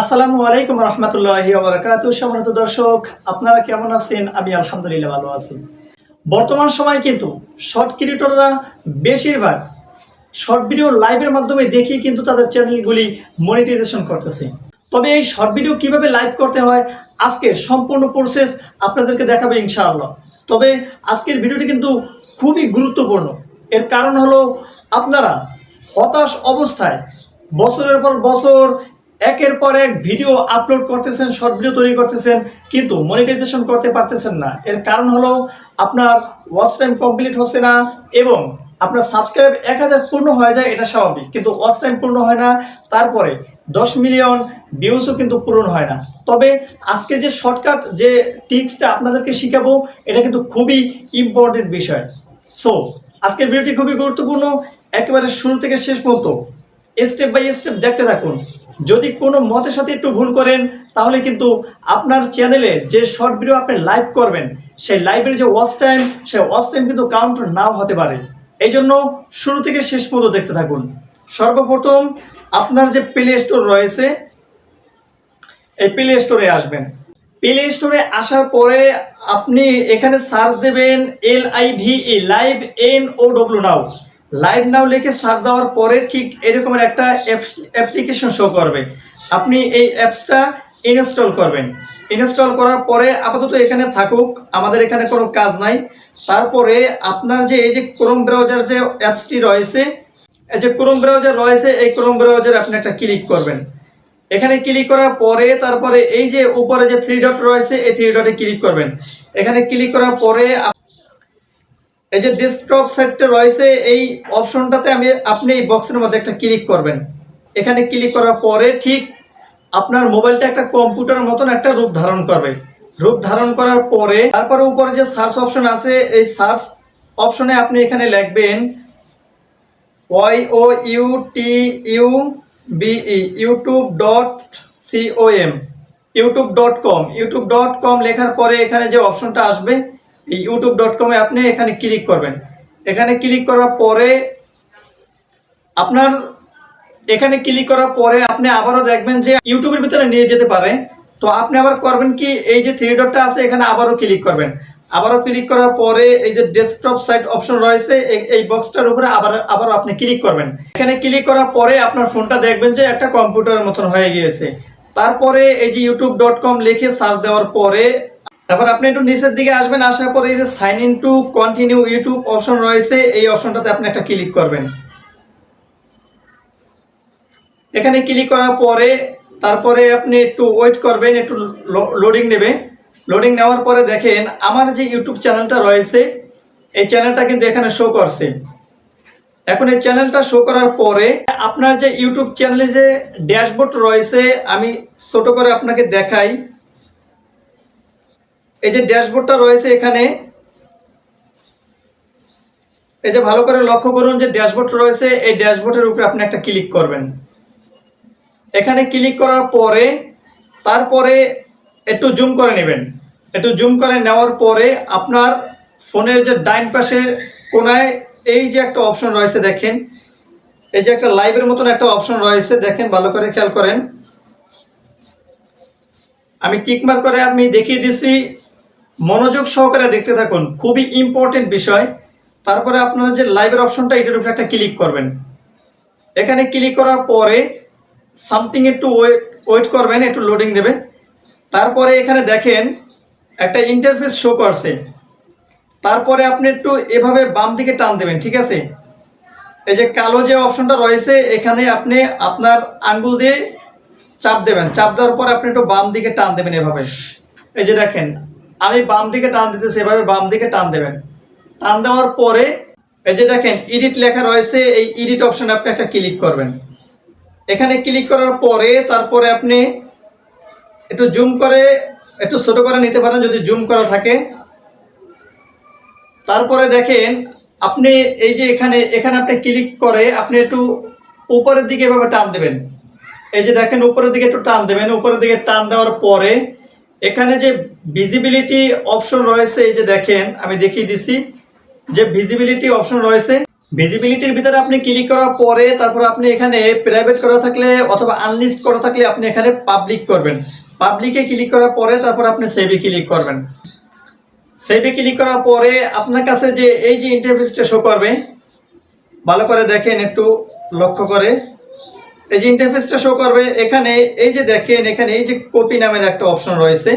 আসসালামু আলাইকুম রহমতুল্লাহি ওবরাকাতু সম্মানিত দর্শক, আপনারা কেমন আছেন? আমি আলহামদুলিল্লাহ ভালো আছি। বর্তমান সময় কিন্তু শর্ট ক্রিয়েটররা বেশিরভাগ শর্ট ভিডিও লাইভের মাধ্যমে দেখিয়ে কিন্তু তাদের চ্যানেলগুলি মনিটাইজেশন করতেছে। তবে এই শর্ট ভিডিও কীভাবে লাইভ করতে হয়, আজকে সম্পূর্ণ প্রসেস আপনাদেরকে দেখাবে ইনশাআল্লাহ। তবে আজকের ভিডিওটি কিন্তু খুবই গুরুত্বপূর্ণ। এর কারণ হলো, আপনারা হতাশ অবস্থায় বছরের পর বছর একের পর এক ভিডিও আপলোড করতেছেন শর্ট ভিডিও তৈরি করতেছেন, কিন্তু মনিটাইজেশন করতে পারতেছেন না। এর কারণ হলো আপনার ওয়াচ টাইম কমপ্লিট হচ্ছে না এবং আপনার সাবস্ক্রাইব এক হাজার পূর্ণ হয়ে যায়, এটা স্বাভাবিক। কিন্তু ওয়াচ টাইম পূর্ণ হয় না, তারপরে দশ মিলিয়ন ভিউজও কিন্তু পূরণ হয় না। তবে আজকে যে শর্টকাট যে টিক্সটা আপনাদেরকে শিখাবো, এটা কিন্তু খুবই ইম্পর্টেন্ট বিষয়। সো আজকের ভিডিওটি খুবই গুরুত্বপূর্ণ। একেবারে শুরু থেকে শেষ পর্যন্ত স্টেপ বাই স্টেপ দেখতে থাকুন। যদি কোনো মতের সাথে একটু ভুল করেন, তাহলে কিন্তু আপনার চ্যানেলে যে শর্ট ভিডিও আপনি লাইভ করবেন, সেই লাইভের যে ওয়াচ টাইম সেই ওয়াচ টাইম কিন্তু কাউন্ট নাও হতে পারে। এই জন্য শুরু থেকে শেষ পর্যন্ত দেখতে থাকুন। সর্বপ্রথম আপনার যে প্লে স্টোর রয়েছে, এই প্লে স্টোরে আসবেন। প্লে স্টোরে আসার পরে আপনি এখানে সার্চ দেবেন L I V E live N O W now live now লিখে সার্চ দেওয়ার পরে ঠিক এরকমের একটা অ্যাপ্লিকেশন শো করবে। আপনি এই অ্যাপসটা ইনস্টল করবেন। ইনস্টল করার পরে আপাতত এখানে থাকুক, আমাদের এখানে কোনো কাজ নাই। তারপরে আপনার যে, এই যে ক্রোম ব্রাউজার যে অ্যাপসটি রয়েছে, এই যে ক্রোম ব্রাউজার রয়েছে, এই ক্রোম ব্রাউজার আপনি একটা ক্লিক করবেন। এখানে ক্লিক করার পরে তারপরে এই যে উপরে যে থ্রি ডট রয়েছে, এই থ্রি ডটে ক্লিক করবেন। এখানে ক্লিক করার পরে এই যে ডেস্কটপ সেটটা রয়েছে, এই অপশনটাতে আমি, আপনি এই বক্সের মধ্যে একটা ক্লিক করবেন। এখানে ক্লিক করার পরে ঠিক আপনার মোবাইলটা একটা কম্পিউটারের মতন একটা রূপ ধারণ করবে। রূপ ধারণ করার পরে, তারপরে উপরে যে সার্চ অপশন আছে, এই সার্চ অপশনে আপনি এখানে লিখবেন Y O U T U B E YouTube dot C O M YouTube dot com YouTube dot com লেখার পরে এখানে যে অপশনটা আসবে এই ইউটিউব ডট কমে আপনি এখানে ক্লিক করবেন। এখানে ক্লিক করার পরে আপনার এখানে ক্লিক করার পরে আপনি আবারও দেখবেন যে ইউটিউবের ভিতরে নিয়ে যেতে পারে। তো আপনি আবার করবেন কি, এই যে থ্রি ডটটা আছে, এখানে আবারও ক্লিক করবেন। আবারও ক্লিক করার পরে এই যে ডেস্কটপ সাইট অপশন রয়েছে এই- বক্সটার উপরে আবার, আবারও আপনি ক্লিক করবেন। এখানে ক্লিক করার পরে আপনার ফোনটা দেখবেন যে একটা কম্পিউটারের মতন হয়ে গিয়েছে। তারপরে এই যে ইউটিউব ডট কম লিখে সার্চ দেওয়ার পরে তারপর আপনি একটু নিচের দিকে আসবেন, আসার পরে এই যে sign in to continue YouTube option রয়েছে, এই অপশনটাতে আপনি একটা ক্লিক করবেন। এখানে ক্লিক করার পরে, তারপরে আপনি একটু ওয়েট করবেন, একটু লোডিং নেবে। লোডিং নেওয়ার পরে দেখেন, আমার যে ইউটিউব চ্যানেলটা রয়েছে, এই চ্যানেলটা কিন্তু এখানে শো করছে। এখন এই চ্যানেলটা শো করার পরে, আপনার যে ইউটিউব চ্যানেলে যে ড্যাশবোর্ড রয়েছে, আমি ছোট করে আপনাকে দেখাই। এই যে ড্যাশবোর্ডটা রয়েছে এখানে, এই যে ভালো করে লক্ষ্য করুন যে ড্যাশবোর্ড রয়েছে, এই ড্যাশবোর্ডের উপরে আপনি একটা ক্লিক করবেন। এখানে ক্লিক করার পরে, তারপরে একটু জুম করে নেবেন। একটু জুম করে নেওয়ার পরে আপনার ফোনের যে ডাইন পাশে কোনায় এই যে একটা অপশন রয়েছে দেখেন, এই যে একটা লাইভের মতন একটা অপশন রয়েছে দেখেন, ভালো করে খেয়াল করেন। আমি টিকমার করে আমি দেখিয়ে দিছি মনোযোগ সহকারে দেখতে থাকুন। খুবই ইম্পর্টেন্ট বিষয়। তারপরে আপনারা যে লাইভের অপশনটা এটার উপরে একটা ক্লিক করবেন। এখানে ক্লিক করার পরে সামথিং একটু ওয়েট ওয়েট করবেন, একটু লোডিং দেবে। তারপরে এখানে দেখেন, একটা ইন্টারফেস শো করছে। তারপরে আপনি একটু এভাবে বাম দিকে টান দেবেন, ঠিক আছে? এই যে কালো যে অপশনটা রয়েছে, এখানে আপনি আপনার আঙ্গুল দিয়ে চাপ দেবেন। চাপ দেওয়ার পর আপনি একটু বাম দিকে টান দেবেন এভাবে। এই যে দেখেন আমি বাম দিকে টান দিতেছি, এভাবে বাম দিকে টান দেবেন। টান দেওয়ার পরে, এই যে দেখেন ইডিট লেখা রয়েছে, এই ইডিট অপশনে আপনি একটা ক্লিক করবেন। এখানে ক্লিক করার পরে, তারপরে আপনি একটু জুম করে, একটু ছোট করে নিতে পারেন, যদি জুম করা থাকে। তারপরে দেখেন, আপনি এই যে এখানে এখানে আপনি ক্লিক করে, আপনি একটু উপরের দিকে এভাবে টান দেবেন। এই যে দেখেন, উপরের দিকে একটু টান দেবেন, উপরের দিকে টান দেওয়ার পরে, এখানে যে ভিজিবিলিটি অপশন রয়েছে, এই যে দেখেন, আমি দেখিয়ে দিছি যে ভিজিবিলিটি অপশন রয়েছে। ভিজিবিলিটির ভিতরে আপনি ক্লিক করার পরে তারপর আপনি এখানে প্রাইভেট করা থাকলে অথবা আনলিস্ট করা থাকলে আপনি এখানে পাবলিক করবেন। পাবলিকে ক্লিক করার পরে তারপর আপনি সেভে ক্লিক করবেন। সেভে ক্লিক করার পরে আপনার কাছে যে এই যে ইন্টারফেসটা শো করবে, ভালো করে দেখেন একটু লক্ষ্য করে। এই যে ইন্টারফেসটা শো করবে, এখানে এই যে দেখেন, এখানে এই যে কপি নামের একটা অপশন রয়েছে।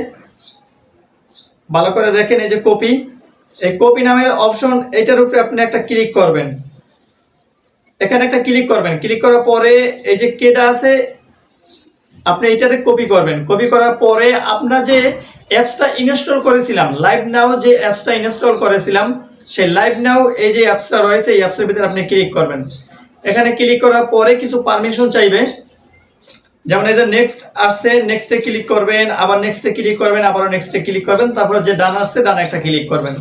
ভালো করে দেখেন, এই যে কপি। এই কপি নামের অপশন এটার উপরে আপনি একটা ক্লিক করবেন। এখানে একটা ক্লিক করবেন। ক্লিক করার পরে এই যে কেটা আছে, আপনি এইটাতে কপি করবেন। কপি করার পরে আপনার যে অ্যাপসটা ইনস্টল করেছিলাম লাইভ নাও যে অ্যাপসটা ইনস্টল করেছিলাম, সেই লাইভ নাও এই যে অ্যাপসটা রয়েছে, এই অ্যাপসের ভিতরে আপনি ক্লিক করবেন। এখানে ক্লিক করার পরে কিছু পারমিশন চাইবে। যেমন এই যে নেক্সট আসছে নেক্সটে ক্লিক করবেন, আবার নেক্সটে ক্লিক করবেন, আবারও নেক্সটে ক্লিক করবেন, তারপরে যে ডান আসছে, ডানে একটা ক্লিক করবেন।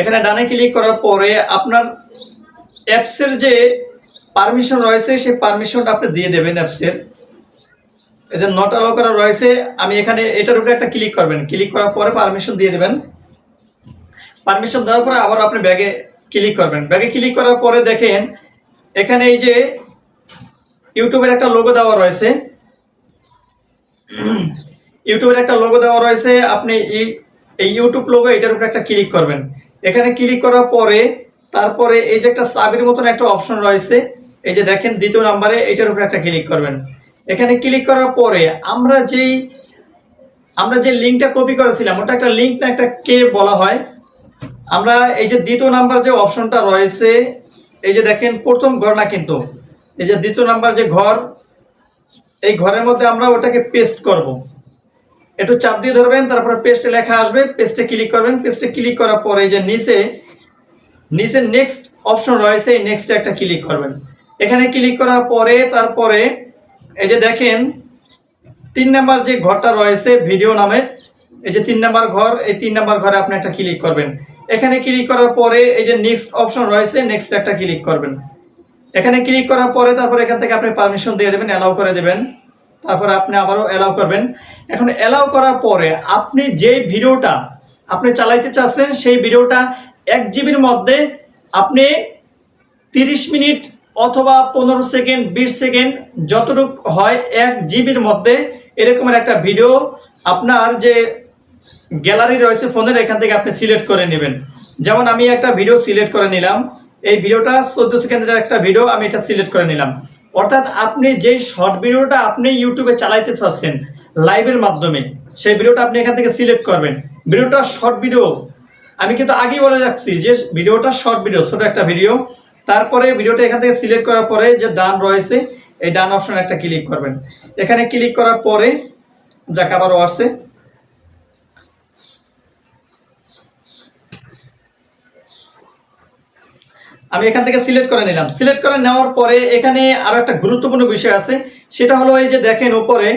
এখানে ডানে ক্লিক করার পরে আপনার অ্যাপসের যে পারমিশন রয়েছে, সেই পারমিশনটা আপনি দিয়ে দেবেন অ্যাপসের এই যে নট অ্যালাউ করা রয়েছে, আমি এখানে এটার উপরে একটা ক্লিক করবেন। ক্লিক করার পরে পারমিশন দিয়ে দেবেন। পারমিশন দেওয়ার পরে আবার আপনি ব্যাগে ক্লিক করবেন। ব্যাগে ক্লিক করার পরে দেখেন, এখানে এই যে ইউটিউবের একটা লোগো দেওয়া রয়েছে। ইউটিউবের একটা লোগো দেওয়া রয়েছে, আপনি এই- ইউটিউব লোগো এটার উপরে একটা ক্লিক করবেন। এখানে ক্লিক করার পরে, তারপরে এই যে একটা সাবির মতন একটা অপশন রয়েছে, এই যে দেখেন দ্বিতীয় নাম্বারে এটার উপরে একটা ক্লিক করবেন। এখানে ক্লিক করার পরে আমরা যেই, আমরা যে লিঙ্কটা কপি করেছিলাম, ওটা একটা লিঙ্ক না, একটা কে বলা হয়। আমরা এই যে দ্বিতীয় নাম্বার যে অপশনটা রয়েছে, এই যে দেখেন প্রথম ঘর না কিন্তু, এই যে দ্বিতীয় নাম্বার যে ঘর এই ঘরের মধ্যে আমরা ওটাকে পেস্ট করব। একটু চাপ দিয়ে ধরবেন, তারপরে পেস্টে লেখা আসবে পেস্টে ক্লিক করবেন। পেস্টে ক্লিক করার পরে যে নিচে নিচে নেক্সট অপশন রয়েছে, এই নেক্সটে একটা ক্লিক করবেন। এখানে ক্লিক করার পরে, তারপরে এই যে দেখেন, তিন নাম্বার যে ঘরটা রয়েছে ভিডিও নামের, এই যে তিন নাম্বার ঘর, এই তিন নাম্বার ঘরে আপনি একটা ক্লিক করবেন। এখানে ক্লিক করার পরে এই যে নেক্সট অপশন রয়েছে নেক্সট একটা ক্লিক করবেন। এখানে ক্লিক করার পরে তারপর এখান থেকে আপনি পারমিশন দিয়ে দেবেন অ্যালাউ করে দেবেন। তারপর আপনি আবারও অ্যালাউ করবেন। এখন অ্যালাউ করার পরে আপনি যে ভিডিওটা আপনি চালাইতে চাচ্ছেন, সেই ভিডিওটা এক জিবির মধ্যে আপনি তিরিশ মিনিট অথবা পনেরো সেকেন্ড, বিশ সেকেন্ড যতটুক হয় এক জিবির মধ্যে এরকমের একটা ভিডিও আপনার যে গ্যালারি রয়েছে ফোনের এখান থেকে আপনি সিলেক্ট করে নেবেন। যেমন আমি একটা ভিডিও সিলেক্ট করে নিলাম। এই ভিডিওটা চোদ্দ সেকেন্ডের একটা ভিডিও, আমি এটা সিলেক্ট করে নিলাম। অর্থাৎ আপনি যেই শর্ট ভিডিওটা আপনি ইউটিউবে চালাইতে চাচ্ছেন, লাইভের মাধ্যমে, সেই ভিডিওটা আপনি এখান থেকে সিলেক্ট করবেন। ভিডিওটা শর্ট ভিডিও। আমি কিন্তু আগেই বলে রাখছি যে ভিডিওটা শর্ট ভিডিও, ছোট একটা ভিডিও। তারপরে ভিডিওটা এখান থেকে সিলেক্ট করার পরে যে ডান রয়েছে, এই ডান অপশন একটা ক্লিক করবেন। এখানে ক্লিক করার পরে, যাক আবারও আসছে। আমি এখান থেকে সিলেক্ট করে নিলাম। সিলেক্ট করে নেওয়ার পরে এখানে আরও একটা গুরুত্বপূর্ণ বিষয় আছে। সেটা হলো এই যে দেখেন উপরে,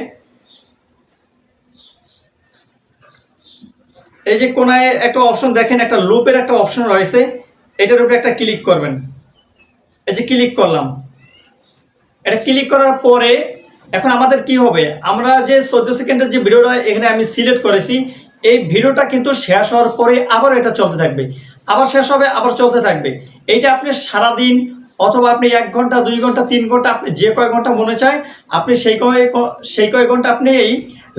এই যে কোনায় একটা অপশন দেখেন একটা লুপের একটা অপশন রয়েছে। এটার উপরে একটা ক্লিক করবেন। এই যে ক্লিক করলাম। এটা ক্লিক করার পরে এখন আমাদের কি হবে? আমরা যে চোদ্দ সেকেন্ডের যে ভিডিওটা এখানে আমি সিলেক্ট করেছি, এই ভিডিওটা কিন্তু শেষ হওয়ার পরে আবার এটা চলতে থাকবে। আবার শেষ হবে, আবার চলতে থাকবে। এইটা আপনি সারাদিন অথবা আপনি এক ঘণ্টা, দুই ঘণ্টা, তিন ঘণ্টা, আপনি যে কয় ঘণ্টা মনে চায়, আপনি সেই কয় সেই কয় ঘণ্টা আপনি এই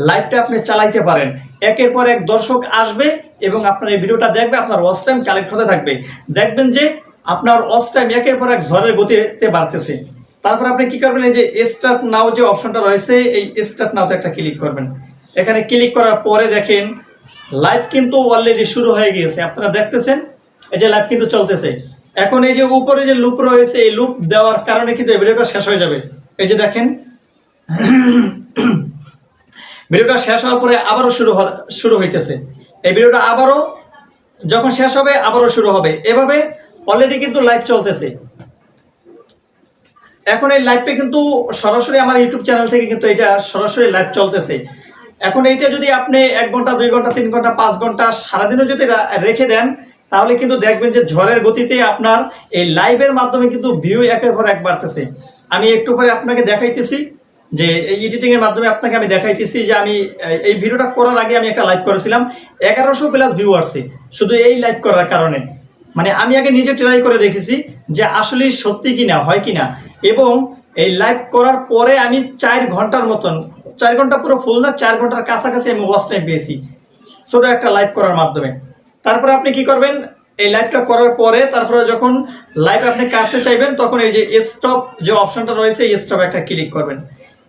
লাইভটা আপনি চালাইতে পারেন। একের পর এক দর্শক আসবে এবং আপনার এই ভিডিওটা দেখবে, আপনার ওয়াচ টাইম কালেক্ট হতে থাকবে। দেখবেন যে আপনার ওয়াচ টাইম একের পর এক ঝড়ের গতিতে বাড়তেছে। তারপর আপনি কি করবেন, এই যে স্টার্ট নাও যে অপশনটা রয়েছে, এই স্টার্ট নাওতে একটা ক্লিক করবেন। এখানে ক্লিক করার পরে দেখেন লাইভ কিন্তু অলরেডি শুরু হয়ে গিয়েছে। আপনারা দেখতেছেন এই যে লাইভ কিন্তু চলতেছে। এখন এই যে উপরে যে লুপ রয়েছে, এই লুপ দেওয়ার কারণে কিন্তু এই ভিডিওটা শেষ হয়ে যাবে। এই যে দেখেন ভিডিওটা শেষ হওয়ার পরে আবারও শুরু শুরু হইতেছে। এই ভিডিওটা আবারও যখন শেষ হবে, আবারও শুরু হবে। এভাবে অলরেডি কিন্তু লাইভ চলতেছে। এখন এই লাইভটা কিন্তু সরাসরি আমার ইউটিউব চ্যানেল থেকে কিন্তু এটা সরাসরি লাইভ চলতেছে। এখন এইটা যদি আপনি এক ঘণ্টা, দুই ঘণ্টা, তিন ঘণ্টা, পাঁচ ঘণ্টা সারাদিনও যদি রেখে দেন তাহলে কিন্তু দেখবেন যে ঝড়ের গতিতে আপনার এই লাইভের মাধ্যমে কিন্তু ভিউ একের পর এক বাড়তেছে। আমি একটু পরে আপনাকে দেখাইতেছি যে এই এডিটিং এর মাধ্যমে আপনাকে আমি দেখাইতেছি যে আমি এই ভিডিওটা করার আগে আমি একটা লাইভ করেছিলাম। এগারোশো প্লাস ভিউ আসছে শুধু এই লাইভ করার কারণে। মানে আমি আগে নিজে ট্রাই করে দেখেছি যে আসলে সত্যি কিনা, হয় কিনা। এবং এই লাইভ করার পরে আমি চার ঘণ্টার মতন, চার ঘণ্টা পুরো ফুল না, চার ঘণ্টার কাছাকাছি আমি ওয়াচ টাইম পেয়েছি। ছোটো একটা লাইভ করার মাধ্যমে। তারপরে আপনি কি করবেন? এই লাইভটা করার পরে তারপরে যখন লাইভ আপনি কাটতে চাইবেন তখন এই যে স্টপ যে অপশনটা রয়েছে এই স্টপ একটা ক্লিক করবেন।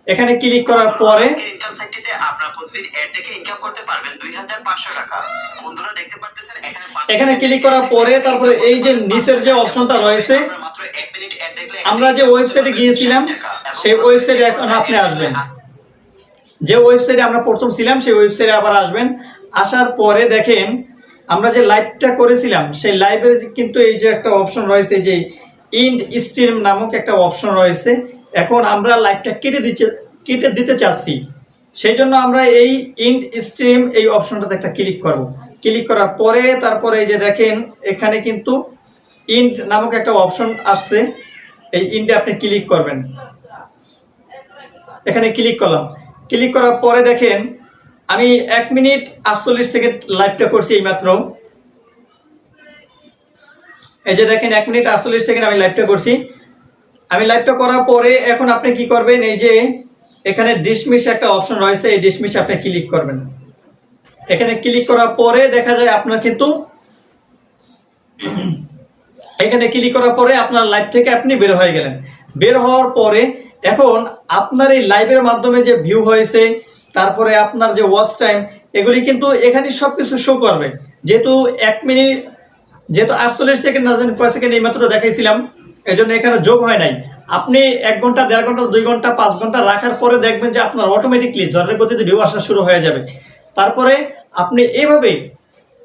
এখানে ক্লিক করার পরে ইনকাম সাইটটিতে আপনারা প্রতিদিন অ্যাড দেখে ইনকাম করতে পারবেন দুই হাজার পাঁচশো টাকা। বন্ধুরা দেখতে পারতেছেন এখানে এখানে ক্লিক করার পরে তারপরে এই যে নিচের যে অপশনটা রয়েছে মাত্র এক মিনিট অ্যাড দেখলে আমরা যে ওয়েবসাইটে গিয়েছিলাম সেই ওয়েবসাইটে এখন আপনি আসবেন। যে ওয়েবসাইটে আমরা প্রথম ছিলাম সেই ওয়েবসাইটে আবার আসবেন। আসার পরে দেখেন আমরা যে লাইভটা করেছিলাম, সেই লাইভের কিন্তু এই যে একটা অপশন রয়েছে যে ইন্ড স্ট্রিম নামক একটা অপশন রয়েছে। এখন আমরা লাইভটা কেটে দিচ্ছে, কেটে দিতে চাচ্ছি। সেই জন্য আমরা এই ইন্ড স্ট্রিম এই অপশনটাতে একটা ক্লিক করব। ক্লিক করার পরে তারপরে এই যে দেখেন, এখানে কিন্তু ইন্ড নামক একটা অপশন আসছে। এই ইন্ডে আপনি ক্লিক করবেন। এখানে ক্লিক করলাম। ক্লিক করার পরে দেখেন আমি এক মিনিট আটচল্লিশ সেকেন্ড লাইভটা করছি এইমাত্র। এই যে দেখেন, এক মিনিট আটচল্লিশ সেকেন্ড আমি লাইভটা করছি। আমি লাইভটা করার পরে এখন আপনি কি করবেন, এই যে এখানে ডিসমিস একটা অপশন রয়েছে, এই ডিসমিস আপনি ক্লিক করবেন। এখানে ক্লিক করার পরে দেখা যায় আপনার কিন্তু এখানে ক্লিক করার পরে আপনার লাইভ থেকে আপনি বের হয়ে গেলেন। বের হওয়ার পরে এখন আপনার এই লাইভের মাধ্যমে যে ভিউ হয়েছে তারপরে আপনার যে ওয়াচ টাইম এগুলি কিন্তু এখানে সব কিছু শো করবে। যেহেতু এক মিনিট, যেহেতু আটচল্লিশ সেকেন্ড না জানি কয় সেকেন্ড এইমাত্র দেখাইছিলাম এই জন্য এখানে যোগ হয় নাই। আপনি এক ঘণ্টা, দেড় ঘণ্টা, দুই ঘণ্টা, পাঁচ ঘণ্টা রাখার পরে দেখবেন যে আপনার অটোমেটিকলি জ্বরের গতিতে ভিউ আসা শুরু হয়ে যাবে। তারপরে আপনি এভাবে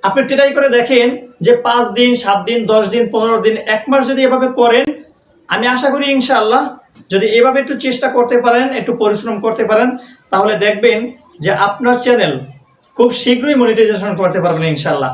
আপনি ট্রাই করে দেখেন যে পাঁচ দিন, সাত দিন, দশ দিন, পনেরো দিন, এক মাস যদি এভাবে করেন, আমি আশা করি ইনশাআল্লাহ যদি এভাবে একটু চেষ্টা করতে পারেন, একটু পরিশ্রম করতে পারেন, তাহলে দেখবেন যে আপনার চ্যানেল খুব শীঘ্রই মনিটাইজেশন করতে পারবেন ইনশাআল্লাহ।